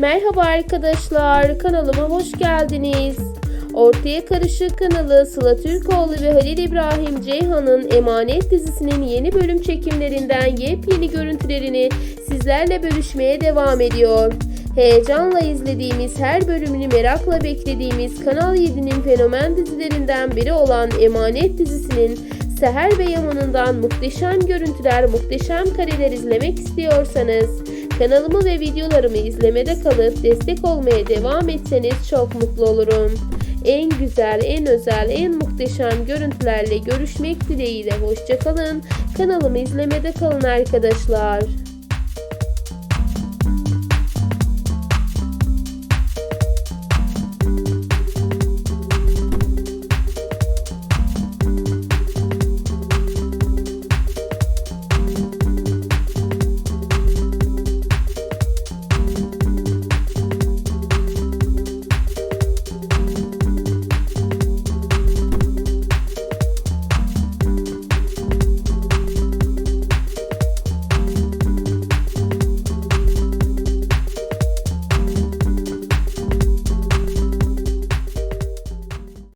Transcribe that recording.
Merhaba arkadaşlar, kanalıma hoş geldiniz. Ortaya Karışık kanalı Sıla Türkoğlu ve Halil İbrahim Ceyhan'ın Emanet dizisinin yeni bölüm çekimlerinden yepyeni görüntülerini sizlerle bölüşmeye devam ediyor. Heyecanla izlediğimiz her bölümünü merakla beklediğimiz Kanal 7'nin fenomen dizilerinden biri olan Emanet dizisinin Seher ve Yaman'ından muhteşem görüntüler, muhteşem kareler izlemek istiyorsanız kanalımı ve videolarımı izlemede kalıp destek olmaya devam etseniz çok mutlu olurum. En güzel, en özel, en muhteşem görüntülerle görüşmek dileğiyle hoşçakalın. Kanalımı izlemede kalın arkadaşlar.